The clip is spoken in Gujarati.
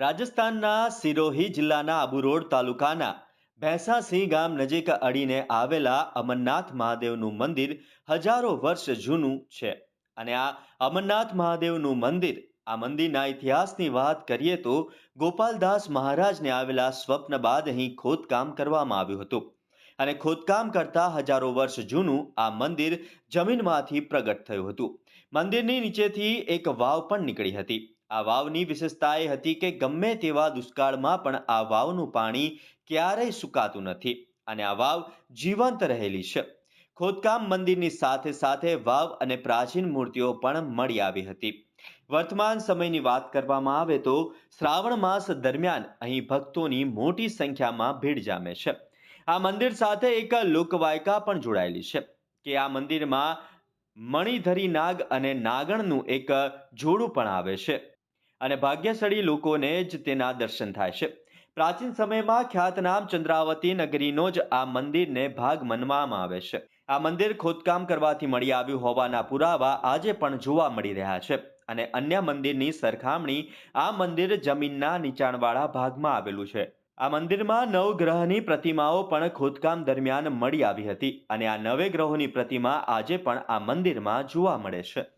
રાજસ્થાનના સિરોહી જિલ્લાના આબુ રોડ તાલુકાના ભેંસાસિંહ ગામ નજીક અડીને આવેલા અમરનાથ મહાદેવનું મંદિર હજારો વર્ષ જૂનું છે. અને આ અમરનાથ મહાદેવનું મંદિર, આ મંદિરના ઇતિહાસની વાત કરીએ તો ગોપાલદાસ મહારાજને આવેલા સ્વપ્ન બાદ અહીં ખોદકામ કરવામાં આવ્યું હતું. અને ખોદકામ કરતા હજારો વર્ષ જૂનું આ મંદિર જમીનમાંથી પ્રગટ થયું હતું. મંદિરની નીચેથી એક વાવ પણ નીકળી હતી. આ વાવની વિશેષતા એ હતી કે ગમે તેવા દુષ્કાળમાં પણ આ વાવનું પાણી ક્યારેય સુકાતું નથી અને આ વાવ જીવંત રહેલી છે. ખોદકામ મંદિરની સાથે સાથે વાવ અને પ્રાચીન મૂર્તિઓ પણ મળી આવી હતી. વર્તમાન સમયની વાત કરવામાં આવે તો શ્રાવણ માસ દરમિયાન અહીં ભક્તોની મોટી સંખ્યામાં ભીડ જામે છે. આ મંદિર સાથે એક લોકવાયકા પણ જોડાયેલી છે કે આ મંદિરમાં મણિધરી નાગ અને નાગણનું એક જોડું પણ આવે છે. અને ભાગ્યશાળી લોકોને જ તેના દર્શન થાય છે. પ્રાચીન સમયમાં ખ્યાતનામ ચંદ્રાવતી નગરીનો જ આ મંદિરને ભાગ માનવામાં આવે છે. આ મંદિર ખોદકામ કરવાથી મળી આવ્યું હોવાના પુરાવા આજે પણ જોવા મળી રહ્યા છે અને અન્ય મંદિરની સરખામણી આ મંદિર જમીનના નીચાણવાળા ભાગમાં આવેલું છે. આ મંદિરમાં નવ ગ્રહની પ્રતિમાઓ પણ ખોદકામ દરમિયાન મળી આવી હતી અને આ નવે ગ્રહોની પ્રતિમા આજે પણ આ મંદિરમાં જોવા મળે છે.